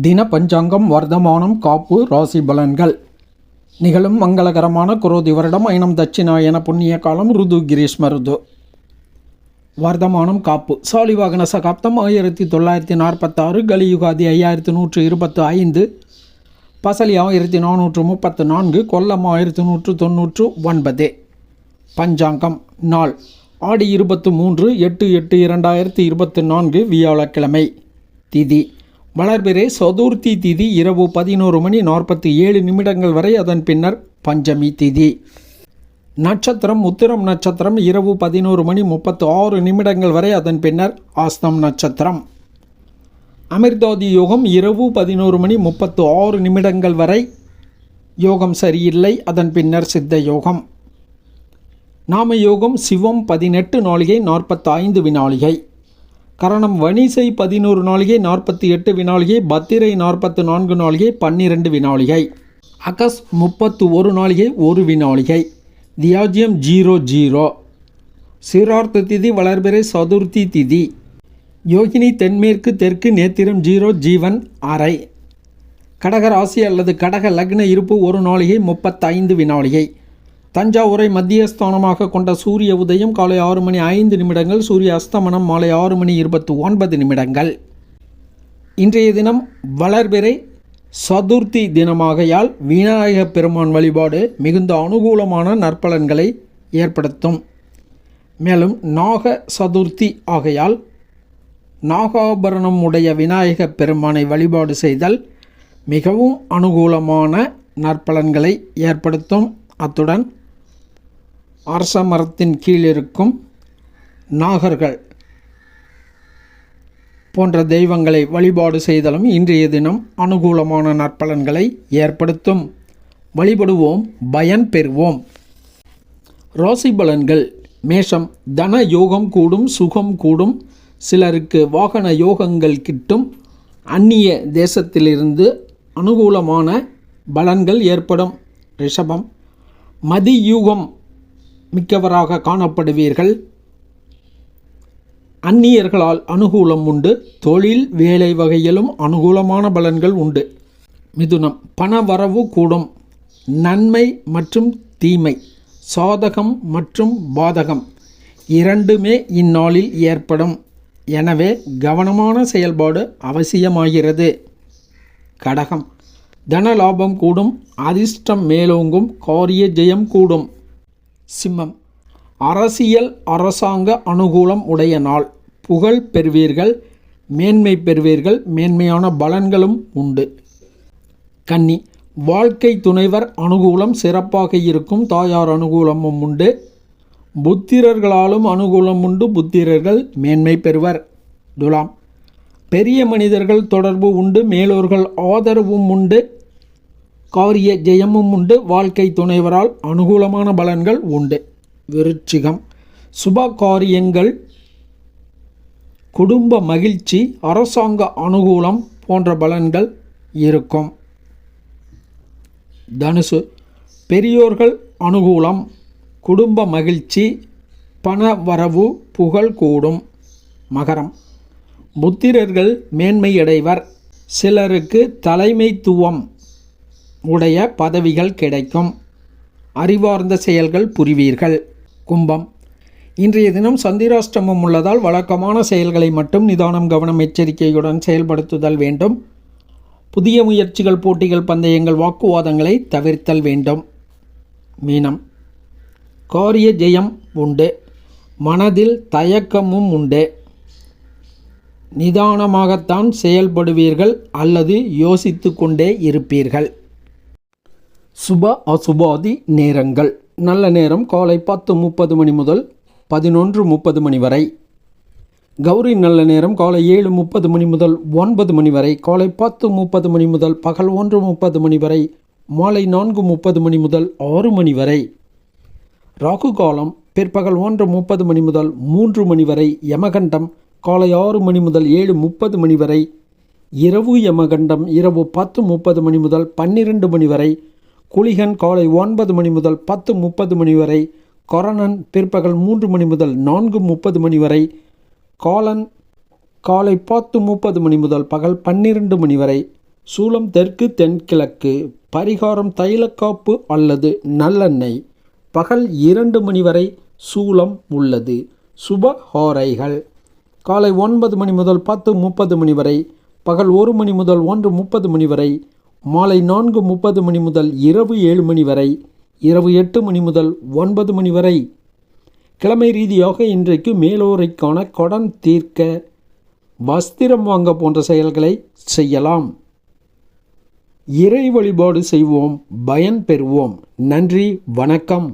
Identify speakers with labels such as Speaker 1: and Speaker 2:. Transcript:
Speaker 1: தின பஞ்சாங்கம் வர்த்தமானம் காப்பு ராசி பலன்கள். நிகழும் மங்களகரமான குரோதி வருடம் ஐனம் தட்சிணாயன புண்ணிய காலம் ருது கிரீஷ்ம ருது. வர்த்தமானம் காப்பு. சாலிவாகன சகாப்தம் ஆயிரத்தி தொள்ளாயிரத்தி நாற்பத்தாறு கலியுகாதி ஐயாயிரத்தி நூற்று இருபத்து ஐந்து. பசலி ஆயிரத்தி நானூற்று முப்பத்து நான்கு. கொல்லம் ஆயிரத்தி நூற்று தொன்னூற்று ஒன்பது. பஞ்சாங்கம் நாள். ஆடி இருபத்து மூன்று எட்டு எட்டு இரண்டாயிரத்தி இருபத்து நான்கு வியாழக்கிழமை. திதி. வளர்பிறை சதுர்த்தி திதி இரவு பதினோரு மணி நாற்பத்தி ஏழு நிமிடங்கள் வரை அதன் பின்னர் பஞ்சமி திதி. நட்சத்திரம் உத்திரம் நட்சத்திரம் இரவு பதினோரு மணி முப்பத்து ஆறு நிமிடங்கள் வரை அதன் பின்னர் ஆஸ்தம் நட்சத்திரம். அமிர்தாதி யோகம் இரவு பதினோரு மணி முப்பத்து ஆறு நிமிடங்கள் வரை யோகம் சரியில்லை அதன் பின்னர் சித்த யோகம். நாம யோகம் சிவம் பதினெட்டு நாளிகை நாற்பத்தைந்து வினாளிகை. கரணம் வணிசை பதினோரு நாளிகை நாற்பத்தி எட்டு வினாளிகை பத்திரை நாற்பத்து நான்கு நாளிகை பன்னிரெண்டு வினாளிகை. அகஸ் முப்பத்து ஒரு நாளிகை ஒரு வினாளிகை. தியாஜியம் ஜீரோ ஜீரோ. சீரார்த்த திதி வளர்பிறை சதுர்த்தி திதி. யோகினி தென்மேற்கு தெற்கு நேத்திரம் ஜீரோ ஜீவன் அறை. கடக ராசி அல்லது கடக லக்ன இருப்பு ஒரு நாளிகை முப்பத்தைந்து வினாளிகை. தஞ்சாவூரை மத்தியஸ்தானமாக கொண்ட சூரிய உதயம் காலை ஆறு மணி ஐந்து நிமிடங்கள் சூரிய அஸ்தமனம் மாலை ஆறு மணி இருபத்தி ஒன்பது நிமிடங்கள். இன்றைய தினம் வளர்பிறை சதுர்த்தி தினமாகையால் விநாயக பெருமான் வழிபாடு மிகுந்த அனுகூலமான நற்பலன்களை ஏற்படுத்தும். மேலும் நாக சதுர்த்தி ஆகையால் நாகாபரணம் உடைய விநாயக பெருமானை வழிபாடு செய்தல் மிகவும் அனுகூலமான நற்பலன்களை ஏற்படுத்தும். அத்துடன் அரச மரத்தின் கீழ் இருக்கும் நாகர்கள் போன்ற தெய்வங்களை வழிபாடு செய்தலும் இன்றைய தினம் அனுகூலமான நற்பலன்களை ஏற்படுத்தும். வழிபடுவோம் பயன் பெறுவோம். ராசி பலன்கள் மேஷம் தன யோகம் கூடும் சுகம் கூடும். சிலருக்கு வாகன யோகங்கள் கிட்டும். அந்நிய தேசத்திலிருந்து அனுகூலமான பலன்கள் ஏற்படும். ரிஷபம் மதியூகம் மிக்கவராக காணப்படுவீர்கள். அந்நியர்களால் அனுகூலம் உண்டு. தொழில் வேலை வகையிலும் அனுகூலமான பலன்கள் உண்டு. மிதுனம் பண வரவு கூடும். நன்மை மற்றும் தீமை சாதகம் மற்றும் பாதகம் இரண்டுமே இந்நாளில் ஏற்படும். எனவே கவனமான செயல்பாடு அவசியமாகிறது. கடகம் தன லாபம் கூடும். அதிர்ஷ்டம் மேலோங்கும். காரிய ஜெயம் கூடும். சிம்மம். அரசியல் அரசாங்க அனுகூலம் உடைய நாள். புகழ் பெறுவீர்கள் மேன்மை பெறுவீர்கள் மேன்மையான பலன்களும் உண்டு. கன்னி. வாழ்க்கை துணைவர் அனுகூலம் சிறப்பாக இருக்கும் தாயார் அனுகூலமும் உண்டு. புத்திரர்களாலும் அனுகூலம் உண்டு புத்திரர்கள் மேன்மை பெறுவர். துலாம். பெரிய மனிதர்கள் தொடர்பு உண்டு மேலோர்கள் ஆதரவும் உண்டு. காரிய ஜெயமும் உண்டு. வாழ்க்கை துணைவரால் அனுகூலமான பலன்கள் உண்டு. விருச்சிகம். சுப காரியங்கள் குடும்ப மகிழ்ச்சி அரசாங்க அனுகூலம் போன்ற பலன்கள் இருக்கும். தனுசு. பெரியோர்கள் அனுகூலம் குடும்ப மகிழ்ச்சி பண வரவு புகழ் கூடும். மகரம். புத்திரர்கள் மேன்மையடைவர். சிலருக்கு தலைமைத்துவம் உடைய பதவிகள் கிடைக்கும். அறிவார்ந்த செயல்கள் புரிவீர்கள். கும்பம். இன்றைய தினம் சந்திராஷ்டமம் உள்ளதால் வழக்கமான செயல்களை மட்டும் நிதானம் கவனம் எச்சரிக்கையுடன் செயல்படுத்துதல் வேண்டும். புதிய முயற்சிகள் போட்டிகள் பந்தயங்கள் வாக்குவாதங்களை தவிர்த்தல் வேண்டும். மீனம். காரிய ஜெயம் உண்டு. மனதில் தயக்கமும் உண்டு. நிதானமாகத்தான் செயல்படுவீர்கள் அல்லது யோசித்து கொண்டே இருப்பீர்கள். சுப அசுபாதி நேரங்கள். நல்ல நேரம் காலை பத்து முப்பது மணி முதல் பதினொன்று முப்பது மணி வரை. கௌரி நல்ல நேரம் காலை ஏழு முப்பது மணி முதல் ஒன்பது மணி வரை. காலை பத்து முப்பது மணி முதல் பகல் ஒன்று முப்பது மணி வரை. மாலை நான்கு முப்பது மணி முதல் ஆறு மணி வரை. ராகு காலம் பிற்பகல் ஒன்று முப்பது மணி முதல் மூன்று மணி வரை. யமகண்டம் காலை ஆறு மணி முதல் ஏழு முப்பது மணி வரை. இரவு யமகண்டம் இரவு பத்து முப்பது மணி முதல் பன்னிரெண்டு மணி வரை. குளிகன் காலை ஒன்பது மணி முதல் பத்து முப்பது மணி வரை கொரணன் பிற்பகல் மூன்று மணி முதல் நான்கு முப்பது மணி வரை காலன் காலை பத்து முப்பது மணி முதல் பகல் பன்னிரண்டு மணி வரை சூலம் தெற்கு தென்கிழக்கு பரிகாரம் தைலக்காப்பு அல்லது நல்லெண்ணெய். பகல் இரண்டு மணி வரை சூலம் உள்ளது. சுப ஹோரைகள். காலை ஒன்பது மணி முதல் பத்து முப்பது மணி வரை பகல் ஒரு மணி முதல் ஒன்று முப்பது மணி வரை மாலை நான்கு முப்பது மணி முதல் இரவு ஏழு மணி வரை இரவு எட்டு மணி முதல் ஒன்பது மணி வரை. கிழமை ரீதியாக இன்றைக்கு மேலோரைக்கான கடன் தீர்க்க வஸ்திரம் வாங்க போன்ற செயல்களை செய்யலாம். இறை வழிபாடு செய்வோம் பயன் பெறுவோம். நன்றி வணக்கம்.